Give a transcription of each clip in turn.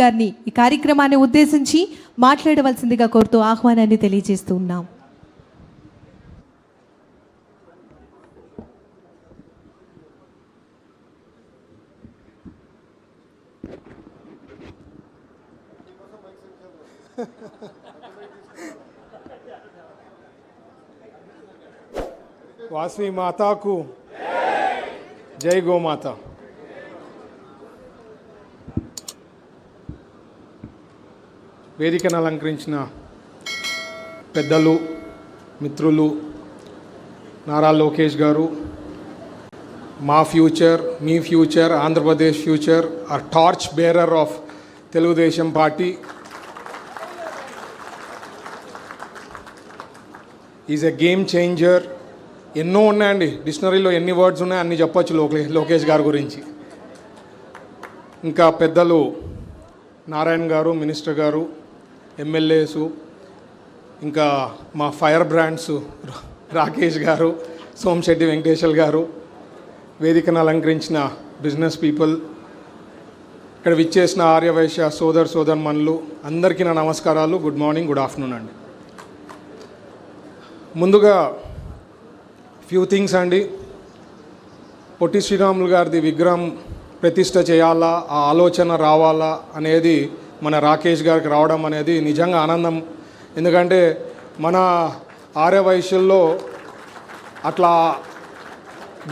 గారిని ఈ కార్యక్రమాన్ని ఉద్దేశించి మాట్లాడవలసిందిగా కోరుతూ ఆహ్వానాన్ని తెలియజేస్తూ ఉన్నాం. వాసవి మాతాకు జై గోమాత. వేదికను అలంకరించిన పెద్దలు మిత్రులు నారా లోకేష్ గారు మా ఫ్యూచర్ మీ ఫ్యూచర్ ఆంధ్రప్రదేశ్ ఫ్యూచర్ ఆ torch bearer of Telugu Desam party. Is a game changer ఎన్నో ఉన్నాయండి. డిక్షనరీలో ఎన్ని వర్డ్స్ ఉన్నాయో అన్ని చెప్పొచ్చు లోకే లోకేష్ గారి గురించి. ఇంకా పెద్దలు నారాయణ గారు మినిస్టర్ గారు ఎమ్మెల్యేసు ఇంకా మా ఫైర్ బ్రాండ్స్ రాకేష్ గారు సోమశెట్టి వెంకటేశ్వర్ గారు వేదికను అలంకరించిన బిజినెస్ పీపుల్ ఇక్కడ విచ్చేసిన ఆర్యవైశ్య సోదర్ సోదర్మన్లు అందరికీ నా నమస్కారాలు. గుడ్ మార్నింగ్ గుడ్ ఆఫ్టర్నూన్ అండి. ముందుగా ఫ్యూ థింగ్స్ అండి. పొట్టి శ్రీరాములు గారిది విగ్రహం ప్రతిష్ట చేయాలా ఆ ఆలోచన రావాలా అనేది మన రాకేష్ గారికి రావడం అనేది నిజంగా ఆనందం. ఎందుకంటే మన ఆర్య వయసుల్లో అట్లా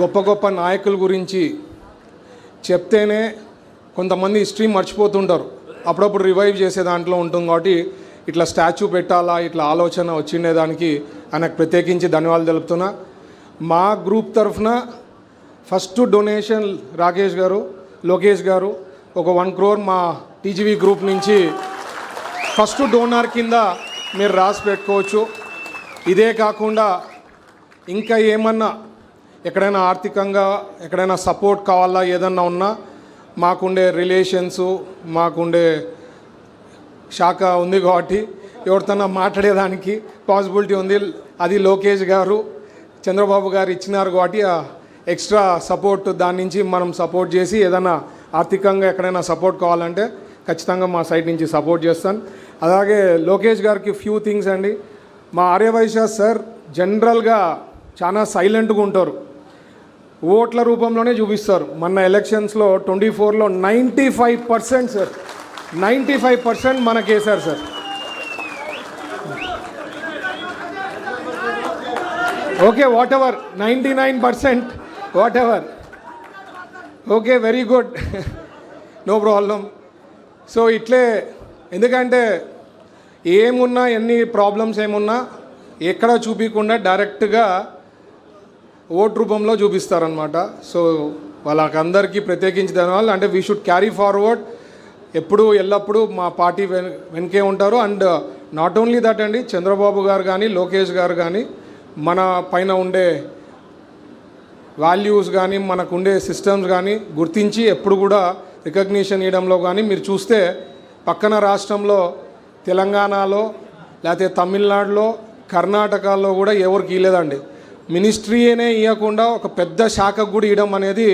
గొప్ప గొప్ప నాయకుల గురించి చెప్తేనే కొంతమంది హిస్టరీ మర్చిపోతుంటారు. అప్పుడప్పుడు రివైవ్ చేసే దాంట్లో ఉంటుంది కాబట్టి ఇట్లా స్టాచ్యూ పెట్టాలా ఇట్లా ఆలోచన వచ్చిండే దానికి ఆయనకు ప్రత్యేకించి ధన్యవాదాలు తెలుపుతున్నా. మా గ్రూప్ తరఫున ఫస్ట్ డొనేషన్ రాకేష్ గారు లోకేష్ గారు ఒక వన్ క్రోర్ మా టీజీవీ గ్రూప్ నుంచి ఫస్ట్ డోనార్ కింద మీరు రాసి పెట్టుకోవచ్చు. ఇదే కాకుండా ఇంకా ఏమన్నా ఎక్కడైనా ఆర్థికంగా ఎక్కడైనా సపోర్ట్ కావాలా ఏదన్నా ఉన్నా మాకుండే రిలేషన్సు మాకుండే శాఖ ఉంది కాబట్టి ఎవరితోనా మాట్లాడేదానికి పాసిబిలిటీ ఉంది. అది లోకేష్ గారు చంద్రబాబు గారు ఇచ్చినారు కాబట్టి ఎక్స్ట్రా సపోర్ట్ దాని నుంచి మనం సపోర్ట్ చేసి ఏదైనా ఆర్థికంగా ఎక్కడైనా సపోర్ట్ కావాలంటే ఖచ్చితంగా మా సైడ్ నుంచి సపోర్ట్ చేస్తాను. అలాగే లోకేష్ గారికి ఫ్యూ థింగ్స్ అండి. మా ఆర్యవైశ్య సార్ జనరల్గా చాలా సైలెంట్గా ఉంటారు. ఓట్ల రూపంలోనే చూపిస్తారు. మొన్న ఎలక్షన్స్లో ట్వంటీ ఫోర్లో ninety five percent sir. Ninety five percent మనకేశారు sir. Okay whatever ninety nine percent whatever okay very good no problem so ఇట్లే ఎందుకంటే ఏమున్నా ఎన్ని ప్రాబ్లమ్స్ ఏమున్నా ఎక్కడ చూపించకుండా డైరెక్ట్గా ఓట్ రూపంలో చూపిస్తారనమాట సో వాళ్ళకందరికీ ప్రత్యేకించి ధన్యవాదాలు. అంటే వీ షుడ్ క్యారీ ఫార్వర్డ్ ఎప్పుడు ఎల్లప్పుడూ మా పార్టీ వెన్ వెనకే ఉంటారు. అండ్ నాట్ ఓన్లీ దట్ అండి చంద్రబాబు గారు కానీ లోకేష్ గారు కానీ మన పైన ఉండే వాల్యూస్ కానీ మనకు ఉండే సిస్టమ్స్ కానీ గుర్తించి ఎప్పుడు కూడా రికగ్నిషన్ ఇవ్వడంలో కానీ మీరు చూస్తే పక్కన రాష్ట్రంలో తెలంగాణలో లేకపోతే తమిళనాడులో కర్ణాటకలో కూడా ఎవరికి ఇవ్వలేదండి మినిస్ట్రీనే ఇవ్వకుండా ఒక పెద్ద శాఖకు కూడా ఇవ్వడం అనేది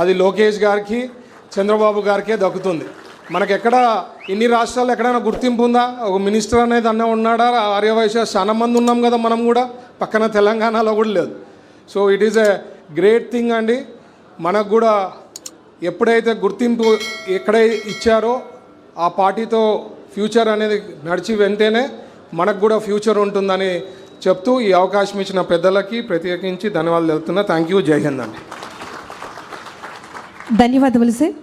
అది లోకేష్ గారికి చంద్రబాబు గారికే దక్కుతుంది. మనకు ఎక్కడ ఇన్ని రాష్ట్రాలు ఎక్కడైనా గుర్తింపు ఉందా? ఒక మినిస్టర్ అనేది అన్న ఉన్నాడా? ఆర్యవైశ్య చాలా మంది ఉన్నాం కదా మనం కూడా. పక్కన తెలంగాణలో కూడా లేదు. So it is a great thing అండి. మనకు కూడా ఎప్పుడైతే గుర్తింపు ఎక్కడ ఇచ్చారో ఆ పార్టీతో ఫ్యూచర్ అనేది నడిచి వెంటేనే మనకు కూడా ఫ్యూచర్ ఉంటుందని చెప్తూ ఈ అవకాశం ఇచ్చిన పెద్దలకి ప్రత్యేకించి ధన్యవాదాలు తెలుపుతున్నా. థ్యాంక్ యూ జై హింద్ అండి. ధన్యవాదములు సార్.